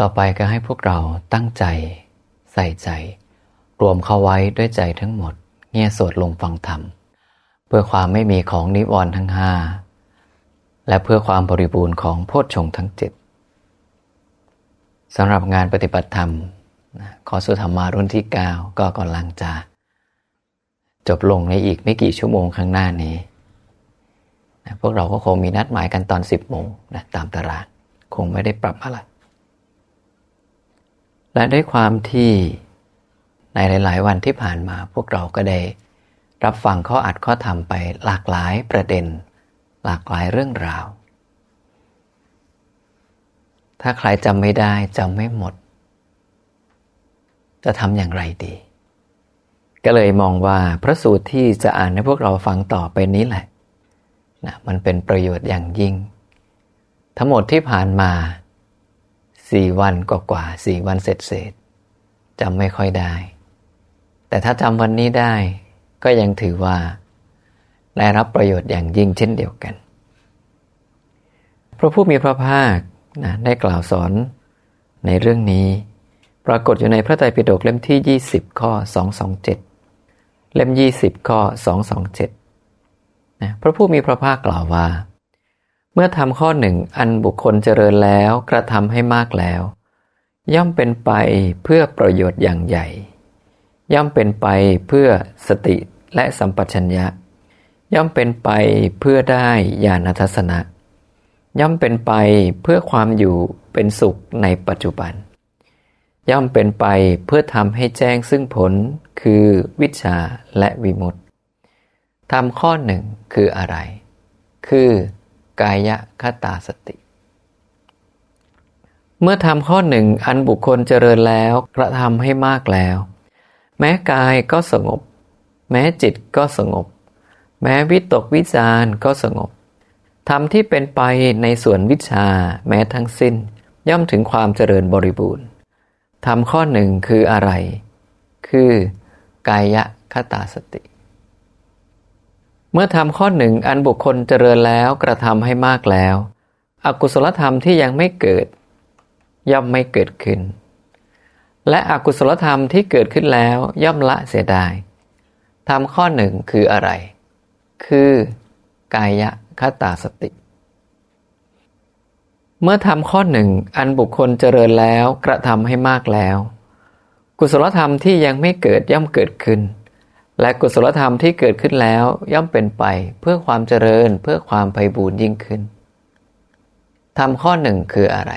ต่อไปก็ให้พวกเราตั้งใจ ใส่ใจ รวมเข้าไว้ด้วยใจทั้งหมด เงี่ยสวดลงฟังธรรม เพื่อความไม่มีของนิวรณ์ทั้งห้าและเพื่อความบริบูรณ์ของโพชฌงค์ทั้งเจ็ดสำหรับงานปฏิบัติธรรมขอสุธรรมารุ่นที่ 9 ก็กำลังจะ จบลงในอีกไม่กี่ชั่วโมงข้างหน้านี้นะพวกเราก็คงมีนัดหมายกันตอน 10โมงนะตามตาราง คงไม่ได้ปรับอะไร และด้วยความที่ในหลาย ๆ วันที่ผ่านมาพวกเราก็ได้ รับฟังข้ออัดข้อธรรมไปหลากหลายประเด็น หลากหลายเรื่องราว ถ้าใครจำไม่ได้จำไม่หมด จะทำอย่างไรดี ก็เลยมองว่าพระสูตรที่จะอ่านให้พวกเราฟังต่อไปนี้แหละนะมันเป็นประโยชน์อย่างยิ่ง ทั้งหมดที่ผ่านมา สี่วันกว่ากว่าสี่วันเสร็จเสร็จจำไม่ค่อยได้ แต่ถ้าจำวันนี้ได้ก็ยังถือว่า ได้รับประโยชน์อย่างยิ่งเช่นเดียวกัน พระผู้มีพระภาคนะได้กล่าวสอนในเรื่องนี้ ปรากฏอยู่ในพระไตรปิฎกเล่มที่ 20 ข้อ 227 เล่ม 20 ข้อ 227นะพระผู้มีพระภาคกล่าวว่า เมื่อทำข้อหนึ่งอันบุคคลเจริญแล้วกระทำให้มากแล้ว ย่อมเป็นไปเพื่อประโยชน์อย่างใหญ่ ย่อมเป็นไปเพื่อสติและสัมปชัญญะ ย่อมเป็นไปเพื่อได้ญาณทัศนะ ย่อมเป็นไปเพื่อความอยู่เป็นสุขในปัจจุบัน ย่อมเป็นไปเพื่อทำให้แจ้งซึ่งผลคือวิชาและวิมุตติทำข้อหนึ่งคืออะไร คือ กายคตาสติ เมื่อทำข้อหนึ่งอันบุคคลเจริญแล้วกระทำให้มากแล้ว แม้กายก็สงบ แม้จิตก็สงบ แม้วิตกวิจารก็สงบทำที่เป็นไปในส่วนวิชาแม้ทั้งสิ้น ย่อมถึงความเจริญบริบูรณ์ทำข้อหนึ่งคืออะไร คือกายคตาสติ เมื่อทำข้อหนึ่งอันบุคคลเจริญแล้วกระทำให้มากแล้ว อกุศลธรรมที่ยังไม่เกิด ย่อมไม่เกิดขึ้น และอกุศลธรรมที่เกิดขึ้นแล้วย่อมละเสียได้ทำข้อหนึ่งคืออะไร คือกายคตาสติ เมื่อทำข้อหนึ่งอันบุคคลเจริญแล้วกระทำให้มากแล้ว กุศลธรรมที่ยังไม่เกิดย่อมเกิดขึ้น และกุศลธรรมที่เกิดขึ้นแล้วย่อมเป็นไปเพื่อความเจริญเพื่อความไพบูรยิ่งขึ้นทำข้อหนึ่งคืออะไร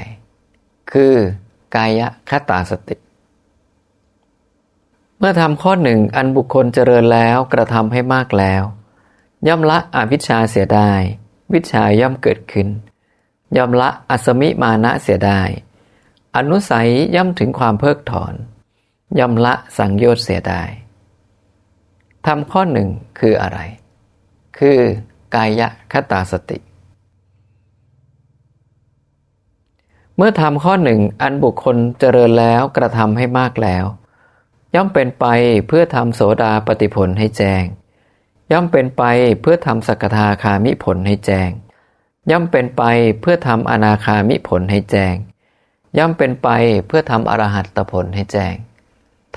คือกายคตาสติ เมื่อทำข้อหนึ่งอันบุคคลเจริญแล้วกระทำให้มากแล้ว ย่อมละอวิชชาเสียได้ วิชาย่อมเกิดขึ้น ย่อมละอสมิมานะเสียได้ อนุสัยย่อมถึงความเพิกถอน ย่อมละสังโยชน์เสียได้ ทำข้อหนึ่งคืออะไร คือกายคตาสติ เมื่อทำข้อหนึ่งอันบุคคลเจริญแล้วกระทำให้มากแล้ว ย่อมเป็นไปเพื่อทำโสดาปฏิผลให้แจ้ง ย่อมเป็นไปเพื่อทำสกทาคามิผลให้แจ้ง ย่อมเป็นไปเพื่อทำอนาคามิผลให้แจ้ง ย่อมเป็นไปเพื่อทำอรหัตผลให้แจ้ง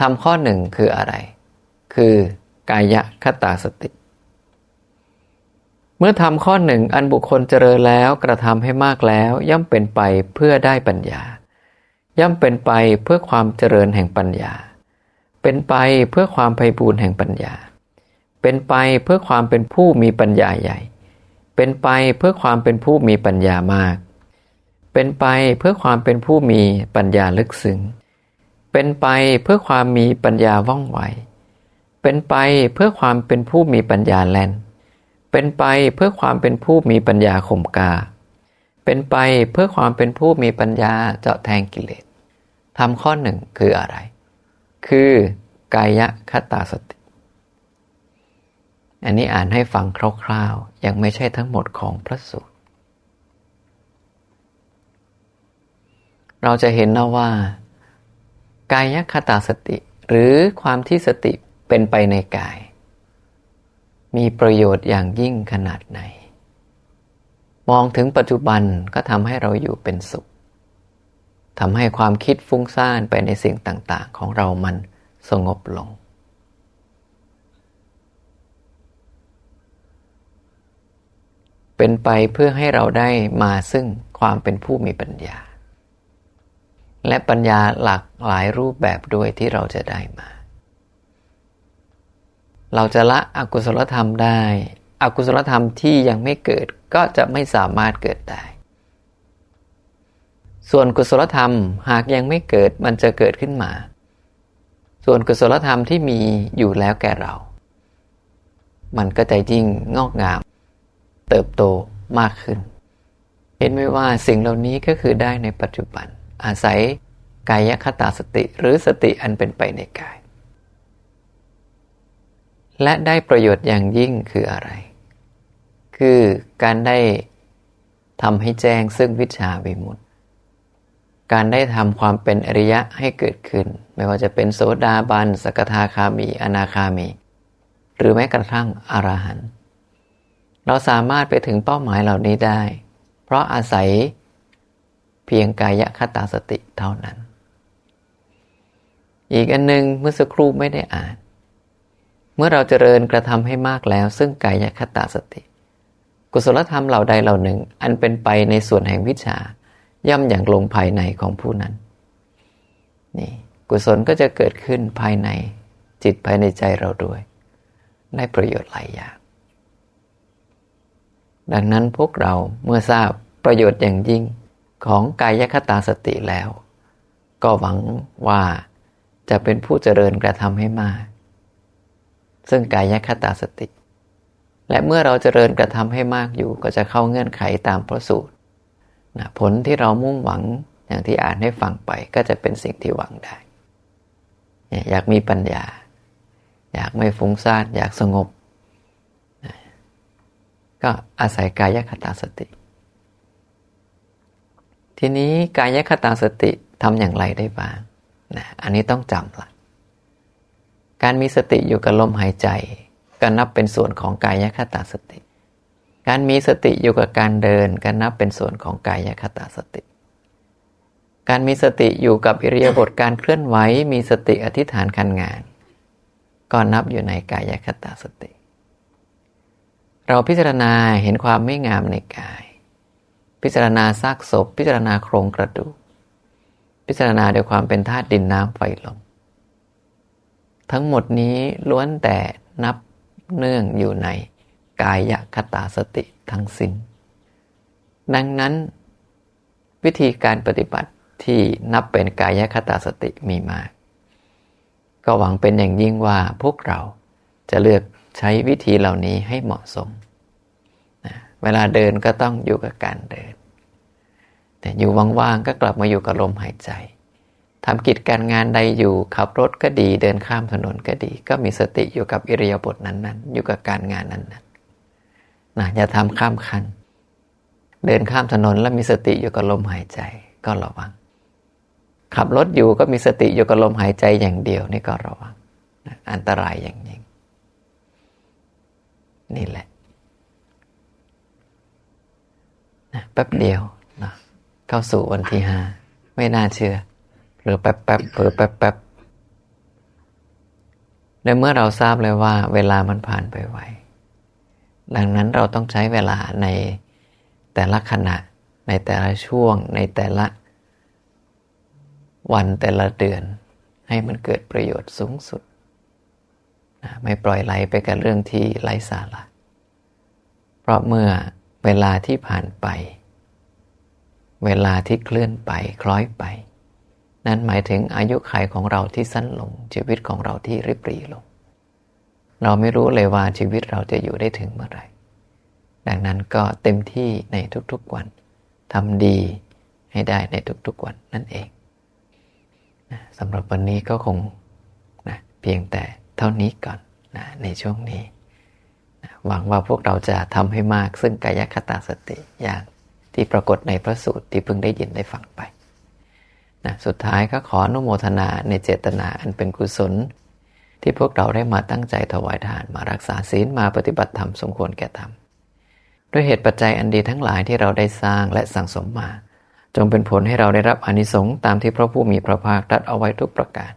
ทำข้อหนึ่งคืออะไร คือ กายะคตาสติ เมื่อทำข้อหนึ่งอันบุคคลเจริญแล้วกระทำให้มากแล้ว ย่อมเป็นไปเพื่อได้ปัญญา ย่อมเป็นไปเพื่อความเจริญแห่งปัญญา เป็นไปเพื่อความไพบูรณ์แห่งปัญญา เป็นไปเพื่อความเป็นผู้มีปัญญาใหญ่ เป็นไปเพื่อความเป็นผู้มีปัญญามาก เป็นไปเพื่อความเป็นผู้มีปัญญาลึกซึ้งเป็นไปเพื่อความมีปัญญาว่องไว เป็นไปเพื่อความเป็นผู้มีปัญญาแลนเป็นไปเพื่อความเป็นผู้มีปัญญาข่มกา เป็นไปเพื่อความเป็นผู้มีปัญญาเจาะแทงกิเลสทำข้อหนึ่งคืออะไร คือกายคตาสติ อันนี้อ่านให้ฟังคร่าวๆ ยังไม่ใช่ทั้งหมดของพระสูตร เราจะเห็นนะว่า กายคตาสติ หรือความที่สติ เป็นไปในกาย มีประโยชน์อย่างยิ่งขนาดไหน มองถึงปัจจุบันก็ทำให้เราอยู่เป็นสุขทำให้ความคิดฟุ้งซ่านไปในสิ่งต่าง ๆ ของเรามันสงบลง เป็นไปเพื่อให้เราได้มาซึ่งความเป็นผู้มีปัญญา และปัญญาหลากหลายรูปแบบด้วยที่เราจะได้มา เราจะละอกุศลธรรมได้ อกุศลธรรมที่ยังไม่เกิดก็จะไม่สามารถเกิดได้ ส่วนกุศลธรรมหากยังไม่เกิดมันจะเกิดขึ้นมา ส่วนกุศลธรรมที่มีอยู่แล้วแก่เรา มันก็จะยิ่งงอกงาม เติบโตมากขึ้น เห็นไหมว่าสิ่งเหล่านี้ก็คือได้ในปัจจุบัน อาศัยกายคตาสติหรือสติอันเป็นไปในกาย และได้ประโยชน์อย่างยิ่งคืออะไร คือการได้ทำให้แจ้งซึ่งวิชาวิมุตติ การได้ทำความเป็นอริยะให้เกิดขึ้น ไม่ว่าจะเป็นโสดาบัน สกทาคามี อนาคามี หรือแม้กระทั่งอรหันต์เราสามารถไปถึงเป้าหมายเหล่านี้ได้ เพราะอาศัยเพียงกายคตาสติเท่านั้น อีกอันหนึ่งเมื่อสักครู่ไม่ได้อ่าน เมื่อเราเจริญกระทำให้มากแล้ว ซึ่งกายคตาสติ กุศลธรรมเหล่าใดเหล่าหนึ่ง อันเป็นไปในส่วนแห่งวิชา ย่ำอย่างลงภายในของผู้นั้น นี่กุศลก็จะเกิดขึ้นภายในจิตภายในใจเราด้วย ได้ประโยชน์หลายอย่าง ดังนั้นพวกเราเมื่อทราบประโยชน์อย่างยิ่งของกายคตาสติแล้ว ก็หวังว่าจะเป็นผู้เจริญกระทำให้มาก ซึ่งกายคตาสติ และเมื่อเราเจริญกระทำให้มากอยู่ก็จะเข้าเงื่อนไขตามพระสูตรนะผลที่เรามุ่งหวังอย่างที่อ่านให้ฟังไปก็จะเป็นสิ่งที่หวังได้ อยากมีปัญญา อยากไม่ฟุ้งซ่านอยากสงบนะก็อาศัยกายคตาสติ ทีนี้กายคตาสติทำอย่างไรได้บ้างนะอันนี้ต้องจำละ การมีสติอยู่กับลมหายใจ ก็นับเป็นส่วนของกายคตาสติ การมีสติอยู่กับการเดินก็นับเป็นส่วนของกายคตาสติ การมีสติอยู่กับอิริยาบถการเคลื่อนไหวมีสติอธิษฐานการงาน ก็นับอยู่ในกายคตาสติ เราพิจารณาเห็นความไม่งามในกาย พิจารณาซากศพ พิจารณาโครงกระดูก พิจารณาด้วยความเป็นธาตุดินน้ำไฟลม ทั้งหมดนี้ล้วนแต่นับเนื่องอยู่ในกายคตาสติทั้งสิ้น ดังนั้น วิธีการปฏิบัติที่นับเป็นกายคตาสติมีมาก ก็หวังเป็นอย่างยิ่งว่าพวกเราจะเลือกใช้วิธีเหล่านี้ให้เหมาะสมนะเวลาเดินก็ต้องอยู่กับการเดิน แต่อยู่ว่างๆก็กลับมาอยู่กับลมหายใจ ทำกิจการงานใดอยู่ขับรถก็ดีเดินข้ามถนนก็ดี ก็มีสติอยู่กับอิริยาบถนั้นๆ อยู่กับการงานนั้นนะอย่าทำข้ามคัน เดินข้ามถนนแล้วมีสติอยู่กับลมหายใจก็ระวัง ขับรถอยู่ก็มีสติอยู่กับลมหายใจอย่างเดียวนี่ก็ระวังนะอันตรายอย่างยิ่งนี่แหละนะแป๊บเดียวนะเข้าสู่วันที่ห้าไม่น่าเชื่อ หรือแป๊บแป๊บเผลอแป๊บแป๊บในเมื่อเราทราบเลยว่า เวลามันผ่านไปไว ดังนั้นเราต้องใช้เวลาในแต่ละขณะ ในแต่ละช่วง ในแต่ละวันแต่ละเดือน ให้มันเกิดประโยชน์สูงสุดนะไม่ปล่อยไหลไปกับเรื่องที่ไร้สาระ เพราะเมื่อเวลาที่ผ่านไป เวลาที่เคลื่อนไปคล้อยไป นั้นหมายถึงอายุขัยของเราที่สั้นลง ชีวิตของเราที่ริบรีลง เราไม่รู้เลยว่าชีวิตเราจะอยู่ได้ถึงเมื่อไหร่ ดังนั้นก็เต็มที่ในทุกๆวันทำดีให้ได้ในทุกๆวันนั่นเองนะสำหรับวันนี้ก็คงนะเพียงแต่เท่านี้ก่อนนะในช่วงนี้นะหวังว่าพวกเราจะทำให้มากซึ่งกายคตาสติอย่างที่ปรากฏในพระสูตรที่เพิ่งได้ยินได้ฟังไป นะสุดท้ายก็ขออนุโมทนาในเจตนาอันเป็นกุศล ที่พวกเราได้มาตั้งใจถวายทานมารักษาศีลมาปฏิบัติธรรมสมควรแก่ธรรมด้วยเหตุปัจจัยอันดีทั้งหลายที่เราได้สร้างและสั่งสมมา จงเป็นผลให้เราได้รับอนิสงส์ตามที่พระผู้มีพระภาคตรัสเอาไว้ทุกประการ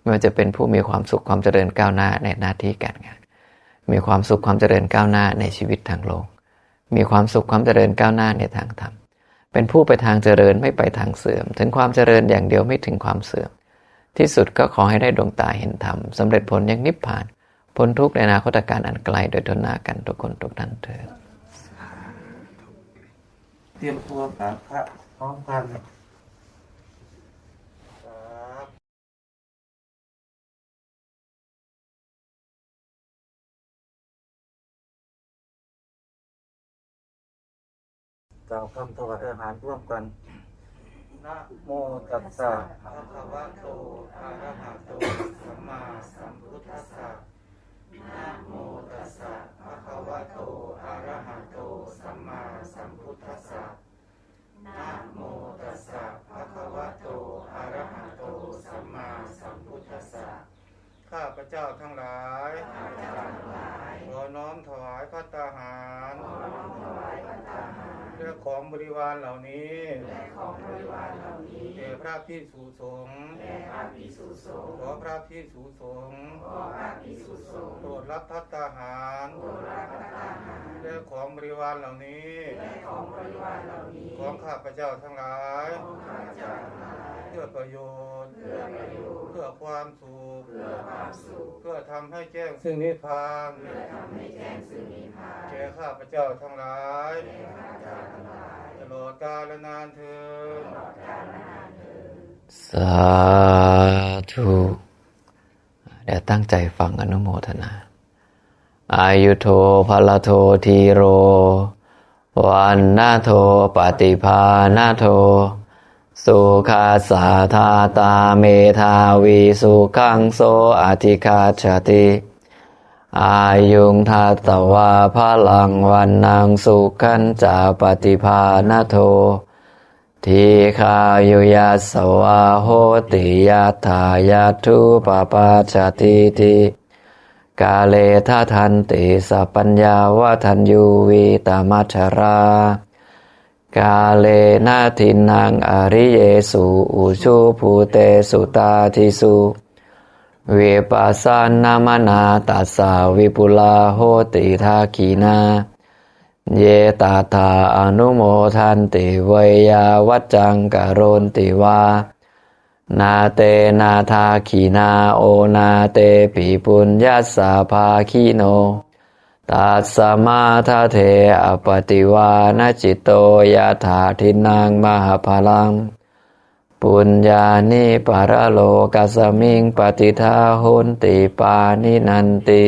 ไม่ว่าจะเป็นผู้มีความสุขความเจริญก้าวหน้าในหน้าที่การงาน มีความสุขความเจริญก้าวหน้าในชีวิตทางโลก มีความสุขความเจริญก้าวหน้าในทางธรรม เป็นผู้ไปทางเจริญไม่ไปทางเสื่อม ถึงความเจริญอย่างเดียวไม่ถึงความเสื่อม ที่สุดก็ขอให้ได้ดวงตาเห็นธรรมสำเร็จผลอย่างนิพพาน พ้นทุกข์ในอนาคตการอันไกลโดยทนหน้ากันทุกคนทุกท่านเถิดเตรียมตัวกราบพระพร้อมกัน ล่าวคำถวายอาหารร่วมกันนะโมตัสสะภะคะวะโตอะระหะโตสัมมาสัมพุทธัสสะนะโมตัสสะภะคะวะโตอะระหะโตสัมมาสัมพุทธัสสะนะโมตัสสะภะคะวะโตอะระหะโตสัมมาสัมพุทธัสสะข้าพเจ้าทั้งหลาย ขอน้อมถวายพระตาหาร ของบริวารเหล่านี้และของบริวารเหล่านี้แด่พระพิสุสงฆ์แด่พระพิสุสงฆ์ขอพระพิสุสงฆ์ขอพระพิสุสงฆ์โปรดรับพัตตาหารโปรดรับพัตตาหารและของบริวารเหล่านี้และของบริวารเหล่านี้ ของข้าพเจ้าทั้งหลายของข้าพเจ้าทั้งหลาย พื่อประโยชน์ เพื่อความสุขเพื่อทำให้แจ้งซึ่งนิพพานแก่ข้าพเจ้าทั้งหลายตลอดกาลนานเทินสาธุเดี๋ยวตั้งใจฟังอนุโมทนา อายุโทภลโททีโร วันนาโทปฏิภาณโท สุขาสาธาตาเมธาวีสุขังโสอธิคาชติอายุงทัตวาพลังวันนางสุขันจาปฏิภาณโท ทีคายุยัสวาโหติยัตถายาทุปปาจติติกาเลทัทันติสัพปัญญาวทันยูวีตามัชรา กาเลนาทินังอริเยสุอุชุภูเตสุตาทิสุเวปัสสนามนาตัสสาวิปุลาโหติทาคีนา เยตาตาอนุโมทันติเวยาวัจจังกโรนติวา นาเตนาทาขีนาโอนาเตปิปุญญาสาภาคีโน ตัสสมาทาเทอปติวานจิตโตยาถาทินังมหาพลัง ปุญญานิปารโลกัสมิงปฏิทาหุนติปานินันติ